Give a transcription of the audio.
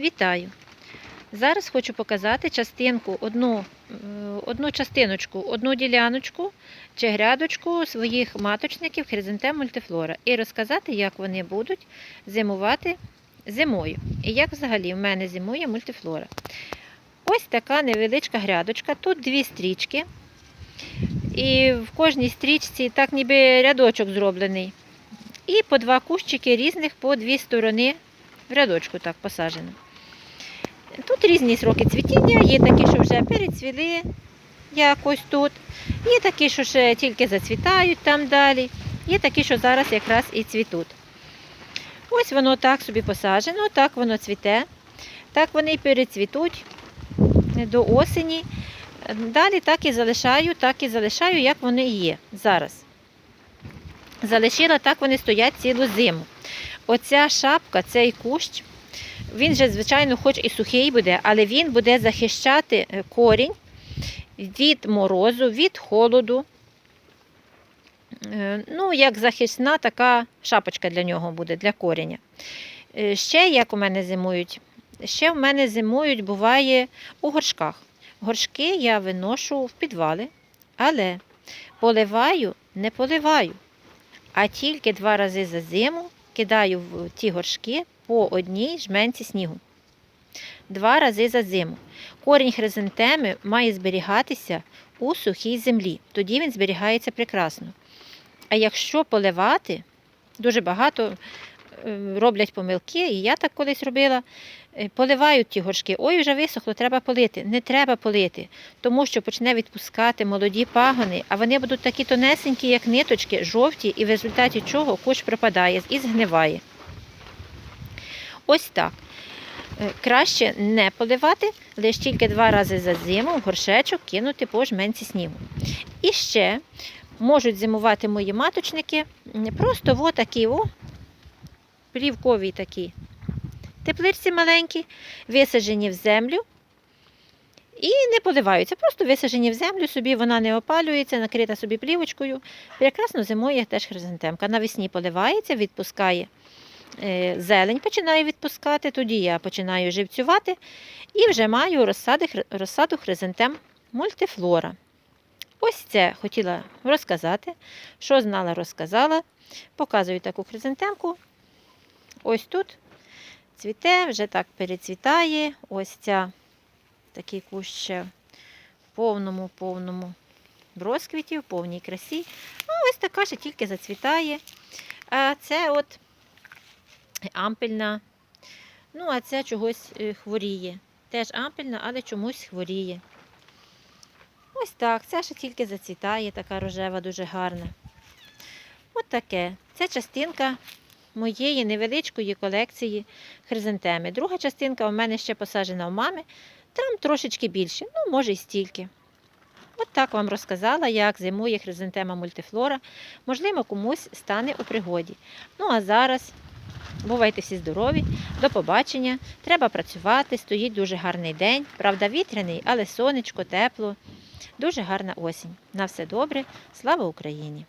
Вітаю! Зараз хочу показати частинку, одну, е, одну частиночку, одну діляночку чи грядочку своїх маточників хризантем мультифлора і розказати, як вони будуть зимувати зимою. І як взагалі в мене зимує мультифлора. Ось така невеличка грядочка. Тут дві стрічки. І в кожній стрічці так ніби рядочок зроблений. І по два кущики різних по дві сторони в рядочку так посаджено. Тут різні сроки цвітіння, є такі, що вже перецвіли якось тут, є такі, що ще тільки зацвітають там далі, є такі, що зараз якраз і цвітуть. Ось воно так собі посаджено, так воно цвіте, так вони і перецвітуть до осені. Далі так і залишаю, так і залишаю, як вони є зараз. Залишила так вони стоять цілу зиму. Оця шапка, цей кущ, він же, звичайно, хоч і сухий буде, але він буде захищати е, корінь від морозу, від холоду. Е, Ну, як захисна така шапочка для нього буде, для коріння. Е, Ще як у мене зимують? Ще в мене зимують, буває у горшках. Горшки я виношу в підвали, але поливаю, не поливаю, а тільки два рази за зиму кидаю в ті горшки по одній жменці снігу. Два рази за зиму. Корінь хризантеми має зберігатися у сухій землі. Тоді він зберігається прекрасно. А якщо поливати, дуже багато роблять помилки, і я так колись робила. е, Поливають ті горшки, ой, вже висохло, треба полити. Не треба полити, тому що почне відпускати молоді пагони, а вони будуть такі тонесенькі, як ниточки, жовті, і в результаті чого кущ пропадає і згниває. Ось так. Е, Краще не поливати, лише тільки два рази за зиму в горшечок кинути по жменці снігу. І ще можуть зимувати мої маточники просто в такі о, плівкові такі тепличці маленькі, висаджені в землю. І не поливаються, просто висаджені в землю, собі вона не опалюється, накрита собі плівочкою. Прекрасно зимує теж хризантемка. Навесні поливається, відпускає е, зелень, починає відпускати, тоді я починаю живцювати і вже маю розсади, розсаду хризантем мультифлора. Ось це хотіла розказати. Що знала, розказала. Показую таку хризантемку. Ось тут цвіте, вже так перецвітає. Ось ця такий кущ ще в повному, повному розквіті, в повній красі. Ну, ось така ще тільки зацвітає. А це от ампельна. Ну, а це чогось е, хворіє. Теж ампельна, але чомусь хворіє. Ось так, це ще тільки зацвітає, така рожева, дуже гарна. От таке. Це частинка моєї невеличкої колекції хризантеми. Друга частинка у мене ще посаджена у мами, там трошечки більше, ну, може і стільки. От так вам розказала, як зимує хризантема мультифлора. Можливо, комусь стане у пригоді. Ну а зараз бувайте всі здорові, до побачення. Треба працювати, стоїть дуже гарний день. Правда, вітряний, але сонечко, тепло. Дуже гарна осінь. На все добре. Слава Україні!